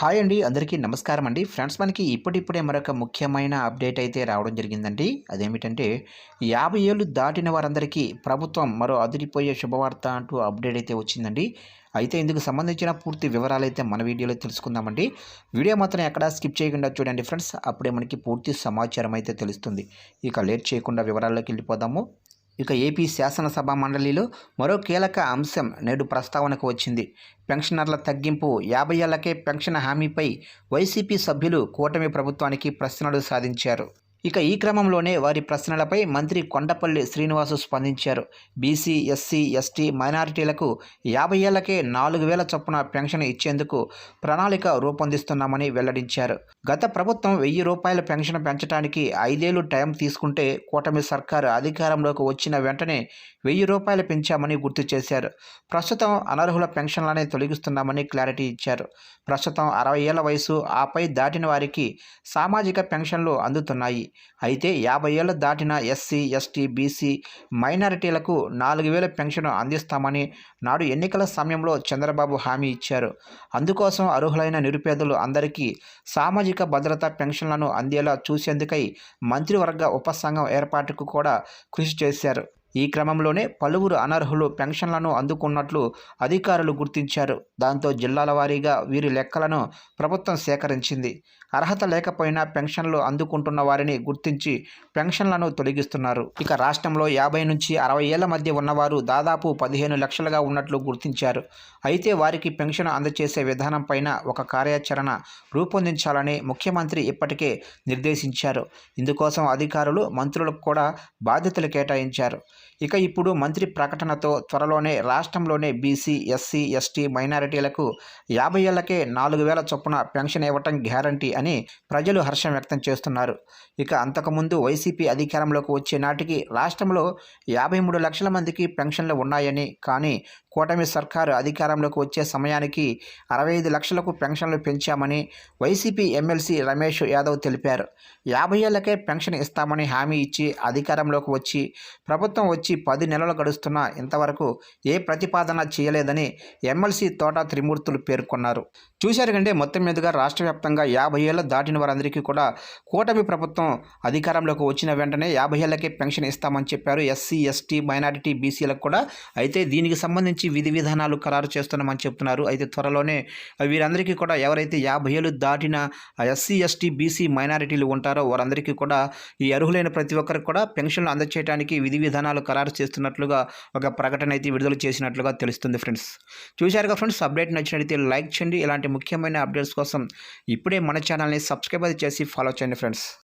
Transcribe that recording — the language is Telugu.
హాయ్ అండి అందరికీ నమస్కారం అండి. ఫ్రెండ్స్ మనకి ఇప్పుడిప్పుడే మరొక ముఖ్యమైన అప్డేట్ అయితే రావడం జరిగిందండి. అదేమిటంటే యాభై ఏళ్ళు దాటిన వారందరికీ ప్రభుత్వం మరో అదిరిపోయే శుభవార్త అంటూ అప్డేట్ అయితే వచ్చిందండి. అయితే ఇందుకు సంబంధించిన పూర్తి వివరాలు అయితే మన వీడియోలో తెలుసుకుందామండి. వీడియో మాత్రం ఎక్కడ స్కిప్ చేయకుండా చూడండి ఫ్రెండ్స్. అప్పుడే మనకి పూర్తి సమాచారం అయితే తెలుస్తుంది. ఇక లేట్ చేయకుండా వివరాల్లోకి వెళ్ళిపోదాము. ఇక ఏపీ శాసనసభ మండలిలో మరో కీలక అంశం నేడు ప్రస్తావనకు వచ్చింది. పెన్షనర్ల తగ్గింపు యాభై ఏళ్ళకే పెన్షన్ హామీపై వైసీపీ సభ్యులు కూటమి ప్రభుత్వానికి ప్రశ్నలు సాధించారు. ఇక ఈ క్రమంలోనే వారి ప్రశ్నలపై మంత్రి కొండపల్లి శ్రీనివాసు స్పందించారు. బీసీ ఎస్సీ ఎస్టీ మైనారిటీలకు యాభై ఏళ్ళకే నాలుగు వేల చొప్పున పెన్షన్ ఇచ్చేందుకు ప్రణాళిక రూపొందిస్తున్నామని వెల్లడించారు. గత ప్రభుత్వం వెయ్యి రూపాయల పెన్షన్ పెంచడానికి ఐదేళ్ళు టైం తీసుకుంటే కూటమి సర్కారు అధికారంలోకి వచ్చిన వెంటనే వెయ్యి రూపాయలు పెంచామని గుర్తు చేశారు. ప్రస్తుతం అనర్హుల పెన్షన్లనే తొలగిస్తున్నామని క్లారిటీ ఇచ్చారు. ప్రస్తుతం అరవై ఏళ్ళ వయసు ఆపై దాటిన వారికి సామాజిక పెన్షన్లు అందుతున్నాయి. అయితే యాభై ఏళ్ళు దాటిన ఎస్సీ ఎస్టీ బీసీ మైనారిటీలకు నాలుగు వేల పెన్షన్ అందిస్తామని నాడు ఎన్నికల సమయంలో చంద్రబాబు హామీ ఇచ్చారు. అందుకోసం అర్హులైన నిరుపేదలు అందరికీ సామాజిక భద్రత పెన్షన్లను అందేలా చూసేందుకై మంత్రివర్గ ఉపసంఘం ఏర్పాటుకు కూడా కృషి చేశారు. ఈ క్రమంలోనే పలువురు అనర్హులు పెన్షన్లను అందుకున్నట్లు అధికారులు గుర్తించారు. దాంతో జిల్లాల వారీగా వీరి లెక్కలను ప్రభుత్వం సేకరించింది. అర్హత లేకపోయినా పెన్షన్లు అందుకుంటున్న వారిని గుర్తించి పెన్షన్లను తొలగిస్తున్నారు. ఇక రాష్ట్రంలో యాభై నుంచి అరవై ఏళ్ళ మధ్య ఉన్నవారు దాదాపు పదిహేను లక్షలుగా ఉన్నట్లు గుర్తించారు. అయితే వారికి పెన్షన్ అందజేసే విధానం పైన ఒక కార్యాచరణ రూపొందించాలని ముఖ్యమంత్రి ఇప్పటికే నిర్దేశించారు. ఇందుకోసం అధికారులు మంత్రులకు కూడా బాధ్యతలు కేటాయించారు. ఇక ఇప్పుడు మంత్రి ప్రకటనతో త్వరలోనే రాష్ట్రంలోనే బీసీ ఎస్సీ ఎస్టీ మైనారిటీలకు యాభై ఏళ్ళకే నాలుగు వేల చొప్పున పెన్షన్ ఇవ్వటం గ్యారంటీ అని ప్రజలు హర్షం వ్యక్తం చేస్తున్నారు. ఇక అంతకుముందు వైసీపీ అధికారంలోకి వచ్చే నాటికి రాష్ట్రంలో యాభై మూడు లక్షల మందికి పెన్షన్లు ఉన్నాయని కానీ కూటమి సర్కారు అధికారంలోకి వచ్చే సమయానికి అరవై ఐదు లక్షలకు పెన్షన్లు పెంచామని వైసీపీ ఎమ్మెల్సీ రమేష్ యాదవ్ తెలిపారు. యాభై ఏళ్ళకే పెన్షన్ ఇస్తామని హామీ ఇచ్చి అధికారంలోకి వచ్చి ప్రభుత్వం వచ్చి పది నెలలు గడుస్తున్నా ఇంతవరకు ఏ ప్రతిపాదన చేయలేదని ఎమ్మెల్సీ తోట త్రిమూర్తులు పేర్కొన్నారు. చూశారు కంటే మొత్తం మీదుగా రాష్ట్ర వ్యాప్తంగా యాభై ఏళ్ళు దాటిన వారందరికీ కూడా కూటమి ప్రభుత్వం అధికారంలోకి వచ్చిన వెంటనే యాభై ఏళ్ళకే పెన్షన్ ఇస్తామని చెప్పారు ఎస్సీ ఎస్టీ మైనారిటీ బీసీలకు కూడా. అయితే దీనికి సంబంధించి విధి విధానాలు ఖరారు చేస్తున్నామని చెప్తున్నారు. అయితే త్వరలోనే వీరందరికీ కూడా ఎవరైతే యాభై ఏళ్ళు దాటిన ఎస్సీ ఎస్టీ బీసీ మైనారిటీలు ఉంటారో వారందరికీ కూడా ఈ అర్హులైన ప్రతి ఒక్కరికి కూడా పెన్షన్లు అందచేయడానికి విధి విధానాలు ఖరారు చేస్తున్నట్లుగా ఒక ప్రకటన అయితే విడుదల చేసినట్లుగా తెలుస్తుంది ఫ్రెండ్స్. చూశారుగా ఫ్రెండ్స్ అప్డేట్ నచ్చినట్లయితే లైక్ చేయండి. ఇలాంటి ముఖ్యమైన అప్డేట్స్ కోసం ఇప్పుడే మన ఛానల్ని సబ్స్క్రైబ్ చేసి ఫాలో చేయండి ఫ్రెండ్స్.